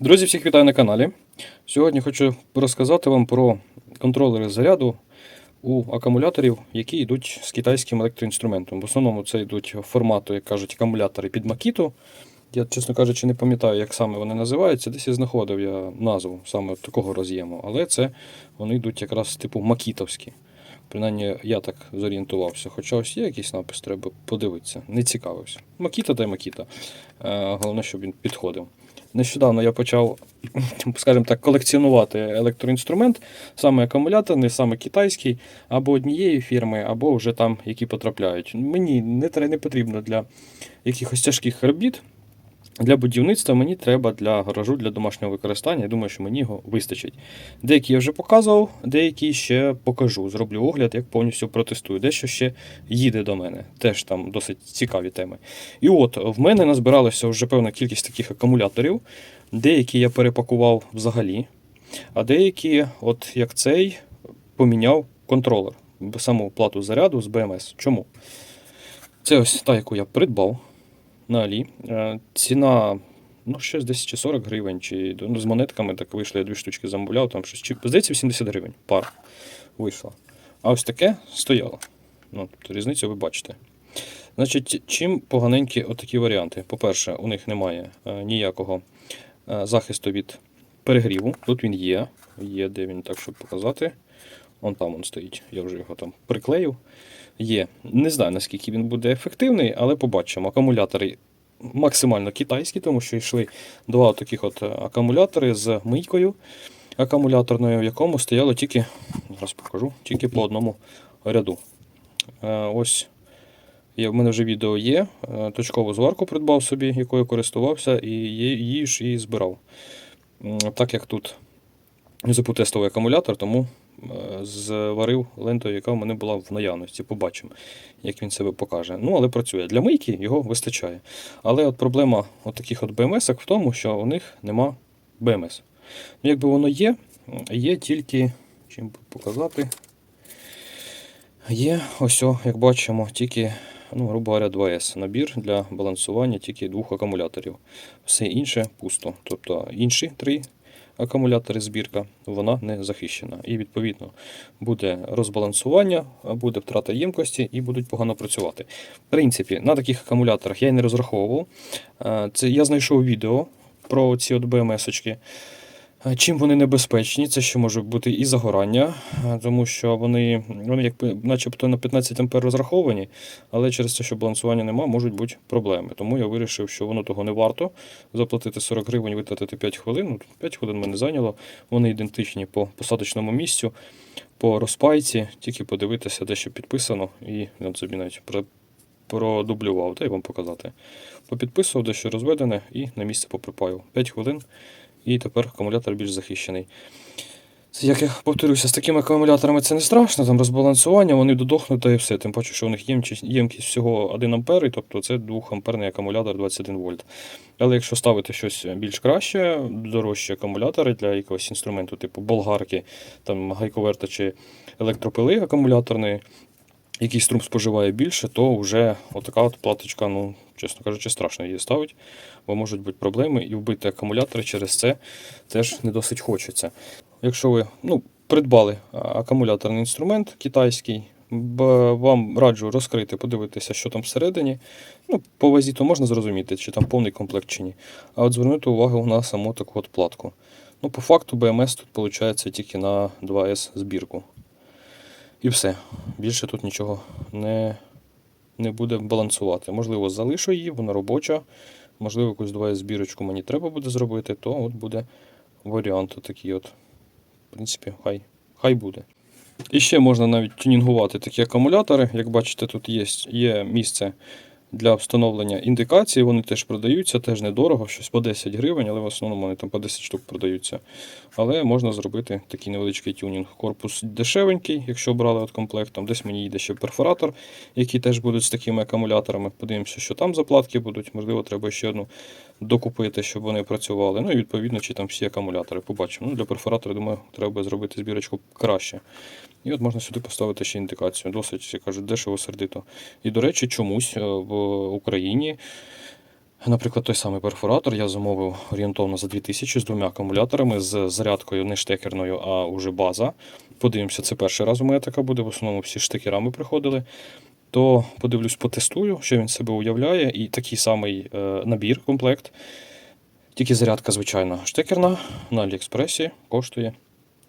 Друзі, всіх вітаю на каналі. Сьогодні хочу розказати вам про контролери заряду у акумуляторів, які йдуть з китайським електроінструментом. В основному це йдуть формату, як кажуть, акумулятори під Макіту. Я, чесно кажучи, не пам'ятаю, як саме вони називаються. Десь і знаходив я назву саме такого роз'єму. Але це вони йдуть якраз типу макітовські. Принаймні, я так зорієнтувався. Хоча ось є якийсь напис, треба подивитися. Не цікавився. Макіта та й Макіта. Е, Головне, щоб він підходив. Нещодавно я почав, скажімо так, колекціонувати електроінструмент, саме акумуляторний, саме китайський, або однієї фірми, або вже там, які потрапляють. Мені не, потрібно для якихось тяжких робіт. Для будівництва мені треба для гаражу, для домашнього використання. Я думаю, що мені його вистачить. Деякі я вже показував, деякі ще покажу. Зроблю огляд, як повністю протестую. Дещо ще їде до мене. Теж там досить цікаві теми. І от в мене назбиралася вже певна кількість таких акумуляторів. Деякі я перепакував взагалі, а деякі, от як цей, поміняв контролер. Саму плату заряду з BMS. Чому? Це ось та, яку я придбав на Алі. Е, Ціна, ну, щось десь чи 40 гривень, чи ну, з монетками так вийшло, я дві штучки замовляв, там щось, чи, здається, 70 гривень пара вийшла. А ось таке стояло. Ну, тобто різницю ви бачите. Значить, чим поганенькі отакі варіанти? По-перше, у них немає е, ніякого е, захисту від перегріву. Тут він є. Є, де він так, щоб показати. Вон там він стоїть. Я вже його там приклеїв. Є. Не знаю, наскільки він буде ефективний, але побачимо. Акумулятори максимально китайські, тому що йшли два таких от е, акумулятори з мийкою акумуляторною, в якому стояло тільки, зараз покажу, тільки по одному ряду. Е, Ось в мене вже відео є. Е, Точкову зварку придбав собі, якою користувався, і її ж і збирав. Так як тут запутестовий акумулятор, тому зварив лентою, яка в мене була в наявності. Побачимо, як він себе покаже. Ну, але працює. Для мийки його вистачає. Але от проблема от таких от BMS в тому, що у них нема BMS. Ну, якби воно є, є тільки. Чим показати? Є ось, о, як бачимо, тільки, ну, грубо говоря, 2С. Набір для балансування тільки двох акумуляторів. Все інше пусто. Тобто інші три акумулятори збірка, вона не захищена. І відповідно буде розбалансування, буде втрата ємкості і будуть погано працювати. В принципі, на таких акумуляторах я й не розраховував. Е, Це я знайшов відео про ці от BMS-очки. Е, Чим вони небезпечні? Це ще може бути і загорання, е, тому що вони, вони якби, начебто на 15 ампер розраховані, але через те, що балансування нема, можуть бути проблеми. Тому я вирішив, що воно того не варто. Заплатити 40 гривень, витратити 5 хвилин. Ну, 5 хвилин мене зайняло. Вони ідентичні по посадочному місцю, по розпайці, тільки подивитися, де що підписано, і я собі навіть про- продублював, та й вам показати. Попідписував, де що розведене, і на місце поприпаю. 5 хвилин і тепер акумулятор більш захищений. Як я повторюся, з такими акумуляторами це не страшно, там розбалансування, вони додохнуть та і все. Тим паче, що у них ємкість всього 1 ампер, і тобто це 2 амперний акумулятор 21 вольт. Але якщо ставити щось більш краще, дорожчі акумулятори для якогось інструменту, типу болгарки, там гайковерта чи електропили акумуляторної, який струм споживає більше, то вже отака от платочка, ну, чесно кажучи, страшно її ставити, бо можуть бути проблеми, і вбити акумулятори через це теж не досить хочеться. Якщо ви ну, придбали акумуляторний інструмент китайський, вам раджу розкрити, подивитися, що там всередині. Ну, по вазі то можна зрозуміти, чи там повний комплект чи ні. А от звернути увагу на саму таку от платку. Ну, по факту BMS тут виходить тільки на 2С збірку. І все. Більше тут нічого не, не буде балансувати. Можливо, залишу її, вона робоча. Можливо, якусь 2С збірочку мені треба буде зробити, то от буде варіант такий от. В принципі, хай, хай буде. І ще можна навіть тюнінгувати такі акумулятори. Як бачите, тут є, є місце для встановлення індикації. Вони теж продаються, теж недорого, щось по 10 гривень, але в основному вони там по 10 штук продаються. Але можна зробити такий невеличкий тюнінг. Корпус дешевенький, якщо брали от комплект. Там десь мені йде ще перфоратор, який теж будуть з такими акумуляторами. Подивимося, що там заплатки будуть. Можливо, треба ще одну докупити, щоб вони працювали. Ну і відповідно, чи там всі акумулятори. Побачимо. Ну, для перфоратора, думаю, треба зробити збірочку краще. І от можна сюди поставити ще індикацію. Досить, як кажуть, дешево сердито. І, до речі, чомусь е, в Україні Наприклад, той самий перфоратор я замовив орієнтовно за 2000 з двома акумуляторами, з зарядкою не штекерною, а уже база. Подивимося, це перший раз у мене така буде. В основному всі штекерами приходили. То подивлюсь, потестую, що він себе уявляє. І такий самий е, набір, комплект. Тільки зарядка, звичайна, штекерна на Аліекспресі коштує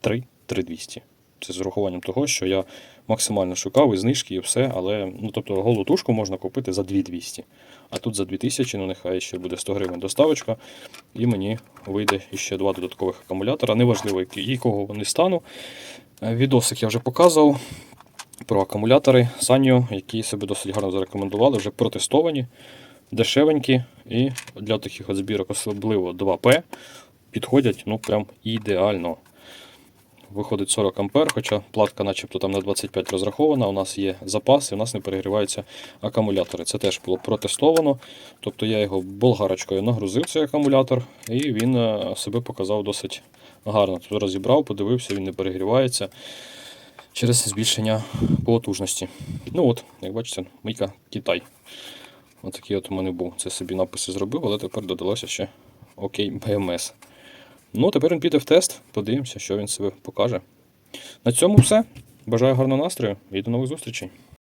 3 3200. Це з урахуванням того, що я максимально шукав і знижки, і все, але ну, тобто голу тушку можна купити за 2200. А тут за 2000, ну нехай ще буде 100 гривень доставочка, і мені вийде ще два додаткових акумулятора. Неважливо, якого вони стану. Е, Відосик я вже показував про акумулятори Sanyo, які себе досить гарно зарекомендували, вже протестовані, дешевенькі і для таких от збірок, особливо 2П, підходять ну прям ідеально. Виходить 40 ампер, хоча платка начебто там на 25 розрахована, у нас є запас і у нас не перегріваються акумулятори. Це теж було протестовано. Тобто я його болгарочкою нагрузив цей акумулятор, і він е, себе показав досить гарно. Тут розібрав, подивився, він не перегрівається через збільшення потужності. Ну от, як бачите, мийка Китай. Отакий от у мене був. Це собі написи зробив, але тепер додалося ще окей БМС. Ну, тепер він піде в тест, подивимося, що він себе покаже. На цьому все. Бажаю гарного настрою і до нових зустрічей.